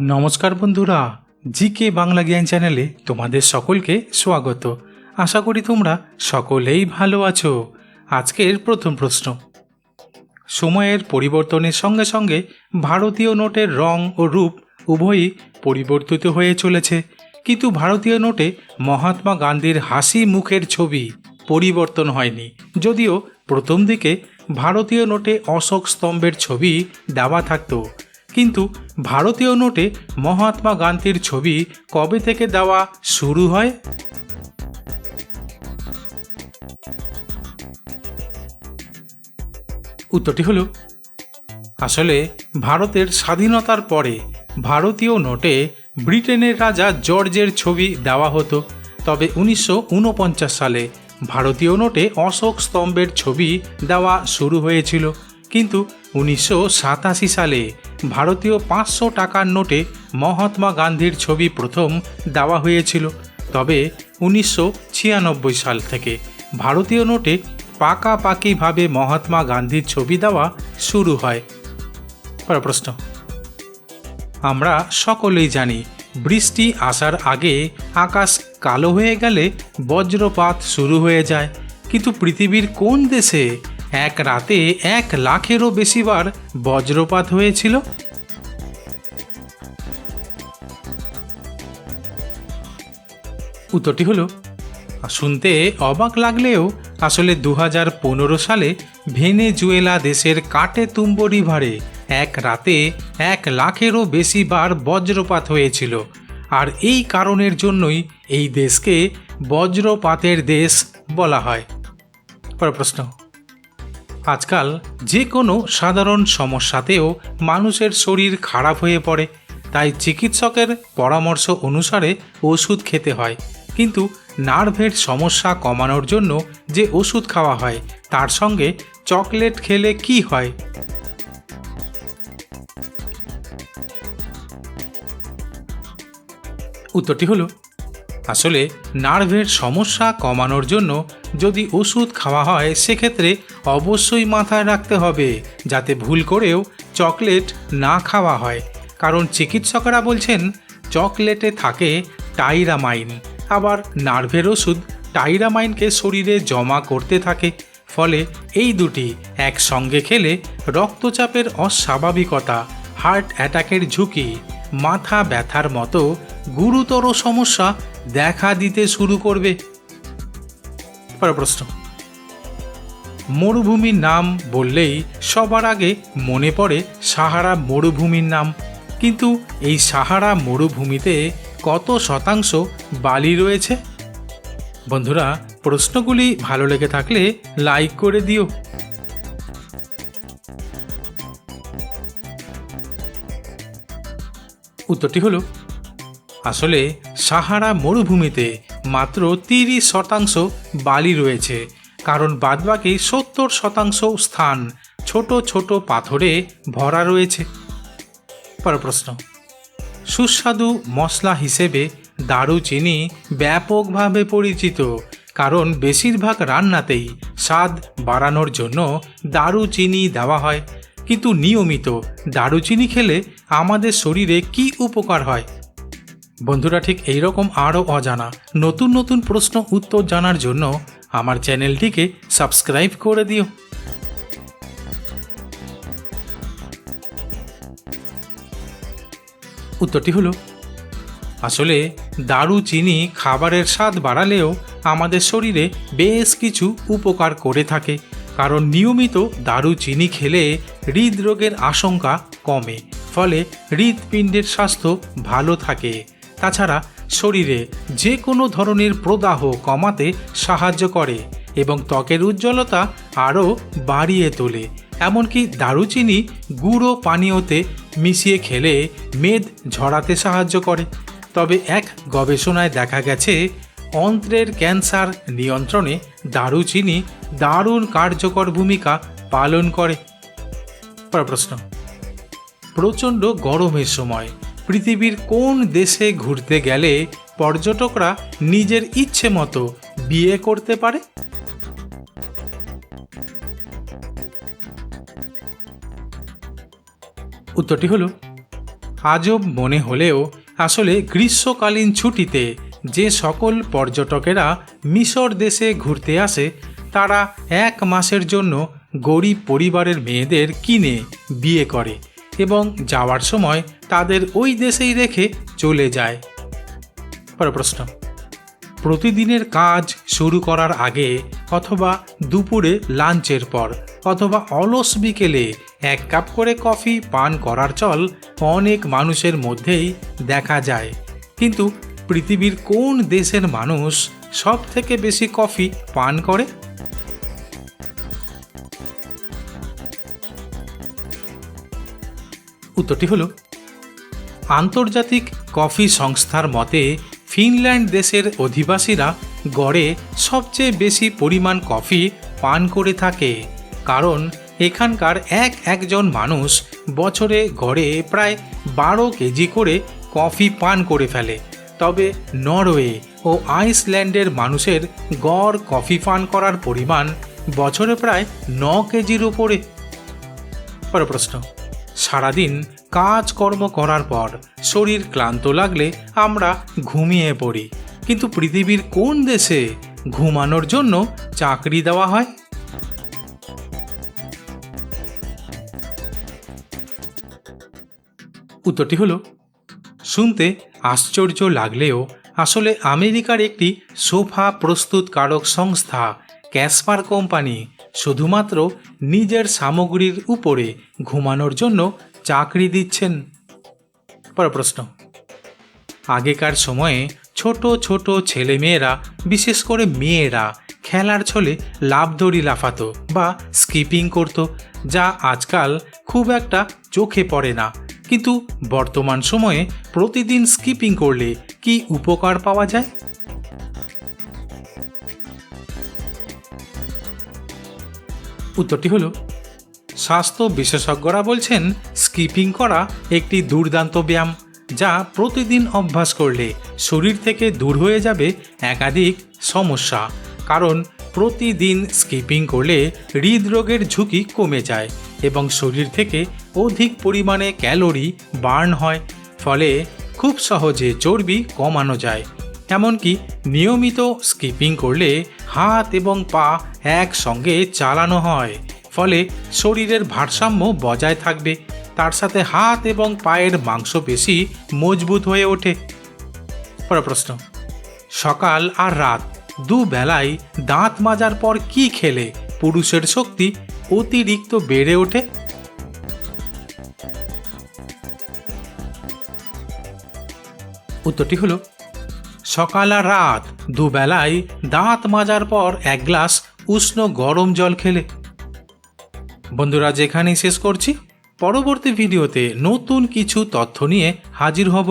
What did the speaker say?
নমস্কার বন্ধুরা জি কে বাংলা জ্ঞান চ্যানেলে তোমাদের সকলকে স্বাগত। আশা করি তোমরা সকলেই ভালো আছো। আজকের প্রথম প্রশ্ন। সময়ের পরিবর্তনের সঙ্গে সঙ্গে ভারতীয় নোটের রং ও রূপ উভয়ই পরিবর্তিত হয়ে চলেছে। কিন্তু ভারতীয় নোটে মহাত্মা গান্ধীর হাসি মুখের ছবি পরিবর্তন হয়নি। যদিও প্রথম দিকে ভারতীয় নোটে অশোক স্তম্ভের ছবি দেওয়া থাকতো। কিন্তু ভারতীয় নোটে মহাত্মা গান্ধীর ছবি কবে থেকে দেওয়া শুরু হয়? উত্তরটি হলো, আসলে ভারতের স্বাধীনতার পরে ভারতীয় নোটে ব্রিটেনের রাজা জর্জের ছবি দেওয়া হতো। তবে উনিশশো ঊনপঞ্চাশ সালে ভারতীয় নোটে অশোক স্তম্ভের ছবি দেওয়া শুরু হয়েছিল। কিন্তু উনিশশো সাতাশি সালে ভারতীয় পাঁচশো টাকার নোটে মহাত্মা গান্ধীর ছবি প্রথম দেওয়া হয়েছিল। তবে উনিশশো ছিয়ানব্বই সাল থেকে ভারতীয় নোটে পাকাপাকিভাবে মহাত্মা গান্ধীর ছবি দেওয়া শুরু হয়। পরের প্রশ্ন। আমরা সকলেই জানি, বৃষ্টি আসার আগে আকাশ কালো হয়ে গেলে বজ্রপাত শুরু হয়ে যায়। কিন্তু পৃথিবীর কোন দেশে এক রাতে এক লাখেরও বেশিবার বজ্রপাত হয়েছিল। উত্তরটি হলো, শুনতে অবাক লাগলেও আসলে দু হাজার পনেরো সালে ভেনেজুয়েলা দেশের কাটে তুম্ব রিভারে এক রাতে এক লাখেরও বেশি বার বজ্রপাত হয়েছিল। আর এই কারণের জন্যই এই দেশকে বজ্রপাতের দেশ বলা হয়। পরের প্রশ্ন। আজকাল যে কোনো সাধারণ সমস্যাতেও মানুষের শরীর খারাপ হয়ে পড়ে, তাই চিকিৎসকের পরামর্শ অনুসারে ওষুধ খেতে হয়। কিন্তু নার্ভের সমস্যা কমানোর জন্য যে ওষুধ খাওয়া হয়, তার সঙ্গে চকলেট খেলে কি হয়? উত্তরটি হলো আসলে নার্ভের সমস্যা কমানোর জন্য যদি ওষুধ খাওয়া হয়, সেক্ষেত্রে অবশ্যই মাথায় রাখতে হবে যাতে ভুল করেও চকলেট না খাওয়া হয়। কারণ চিকিৎসকরা বলছেন, চকলেটে থাকে টাইরামাইন। আবার নার্ভের ওষুধ টাইরামাইনকে শরীরে জমা করতে থাকে। ফলে এই দুটি একসঙ্গে খেলে রক্তচাপের অস্বাভাবিকতা, হার্ট অ্যাটাকের ঝুঁকি, মাথা ব্যথার মতো গুরুতর সমস্যা দেখা দিতে শুরু করবে। পরের প্রশ্ন। মরুভূমির নাম বললেই সবার আগে মনে পড়ে সাহারা মরুভূমির নাম। কিন্তু এই সাহারা মরুভূমিতে কত শতাংশ বালি রয়েছে? বন্ধুরা, প্রশ্নগুলি ভালো লেগে থাকলে লাইক করে দিও। উত্তরটি হলো, আসলে সাহারা মরুভূমিতে মাত্র তিরিশ শতাংশ বালি রয়েছে, কারণ বাদবাকি সত্তর শতাংশ স্থান ছোট ছোট পাথরে ভরা রয়েছে। পরের প্রশ্ন সুস্বাদু মশলা হিসেবে দারুচিনি ব্যাপকভাবে পরিচিত, কারণ বেশিরভাগ রান্নাতেই স্বাদ বাড়ানোর জন্য দারুচিনি দেওয়া হয়। কিন্তু নিয়মিত দারুচিনি খেলে আমাদের শরীরে কি উপকার হয়? বন্ধুরা, ঠিক এই রকম আরও অজানা, নতুন নতুন প্রশ্ন উত্তর জানার জন্য আমার চ্যানেলটিকে সাবস্ক্রাইব করে দিও। উত্তরটি হলো, আসলে দারুচিনি খাবারের স্বাদ বাড়ালেও আমাদের শরীরে বেশ কিছু উপকার করে থাকে, কারণ নিয়মিত দারুচিনি খেলে হৃদরোগের আশঙ্কা কমে, ফলে হৃদপিণ্ডের স্বাস্থ্য ভালো থাকে। তাছাড়া শরীরে যে কোনো ধরনের প্রদাহ কমাতে সাহায্য করে এবং ত্বকের উজ্জ্বলতা আরও বাড়িয়ে তোলে। এমনকি দারুচিনি গুঁড়ো পানীয়তে মিশিয়ে খেলে মেদ ঝরাতে সাহায্য করে। তবে এক গবেষণায় দেখা গেছে, অন্ত্রের ক্যান্সার নিয়ন্ত্রণে দারুচিনি দারুণ কার্যকর ভূমিকা পালন করে। প্রশ্ন, প্রচণ্ড গরমের সময় পৃথিবীর কোন দেশে ঘুরতে গেলে পর্যটকরা নিজের ইচ্ছে মতো বিয়ে করতে পারে? উত্তরটি হলো, আজব মনে হলেও আসলে গ্রীষ্মকালীন ছুটিতে যে সকল পর্যটকেরা মিশর দেশে ঘুরতে আসে, তারা এক মাসের জন্য গরিব পরিবারের মেয়েদের কিনে বিয়ে করে। এবং যাওয়ার সময় তাদের ওই দেশেই রেখে চলে যায়। পরের প্রশ্ন। প্রতিদিনের কাজ শুরু করার আগে অথবা দুপুরে লাঞ্চের পর অথবা অলস বিকেলে এক কাপ করে কফি পান করার চল অনেক মানুষের মধ্যেই দেখা যায়। কিন্তু পৃথিবীর কোন দেশের মানুষ সব থেকে বেশি কফি পান করে? উত্তরটি হলো, আন্তর্জাতিক কফি সংস্থার মতে, ফিনল্যান্ড দেশের অধিবাসীরা গড়ে সবচেয়ে বেশি পরিমাণ কফি পান করে থাকে। কারণ, এখানকার এক একজন মানুষ বছরে গড়ে প্রায় বারো কেজি করে কফি পান করে ফেলে। তবে নরওয়ে ও আইসল্যান্ডের মানুষের গড় কফি পান করার পরিমাণ বছরে প্রায় ন কেজির উপরে। পরের প্রশ্ন। সারাদিন কাজকর্ম করার পর শরীর ক্লান্ত লাগলে আমরা ঘুমিয়ে পড়ি। কিন্তু পৃথিবীর কোন দেশে ঘুমানোর জন্য চাকরি দেওয়া হয়? উত্তরটি হলো, শুনতে আশ্চর্য লাগলেও আসলে আমেরিকার একটি সোফা প্রস্তুতকারক সংস্থা ক্যাসপার কোম্পানি শুধুমাত্র নিজের সামগ্রীর উপরে ঘুমানোর জন্য চাকরি দিচ্ছেন? পরের প্রশ্ন। আগেকার সময়ে ছোট ছোট ছেলেমেয়েরা, বিশেষ করে মেয়েরা, খেলার ছলে লাভদড়ি লাফাতো বা স্কিপিং করত, যা আজকাল খুব একটা চোখে পড়ে না। কিন্তু বর্তমান সময়ে প্রতিদিন স্কিপিং করলে কি উপকার পাওয়া যায়? উত্তরটি হলো, স্বাস্থ্য বিশেষজ্ঞরা বলছেন স্কিপিং করা একটি দুর্দান্ত ব্যায়াম যা প্রতিদিন অভ্যাস করলে শরীর থেকে দূর হয়ে যাবে একাধিক সমস্যা। কারণ প্রতিদিন স্কিপিং করলে হৃদরোগের ঝুঁকি কমে যায় এবং শরীর থেকে অধিক পরিমাণে ক্যালোরি বার্ন হয়, ফলে খুব সহজে চর্বি কমানো যায়। এমনকি নিয়মিত স্কিপিং করলে হাত এবং পা একসঙ্গে চালানো হয়, ফলে শরীরের ভারসাম্য বজায় থাকবে। তার সাথে হাত এবং পায়ের মাংসপেশি মজবুত হয়ে ওঠে। পরের প্রশ্ন, সকাল আর রাত দুবেলায় দাঁত মাজার পর কি খেলে পুরুষের শক্তি অতিরিক্ত বেড়ে ওঠে? উত্তরটি হলো সকাল আর রাত দুবেলায় দাঁত মাজার পর এক গ্লাস উষ্ণ গরম জল খেলে। বন্ধুরা, যেখানেই শেষ করছি, পরবর্তী ভিডিওতে নতুন কিছু তথ্য নিয়ে হাজির হব।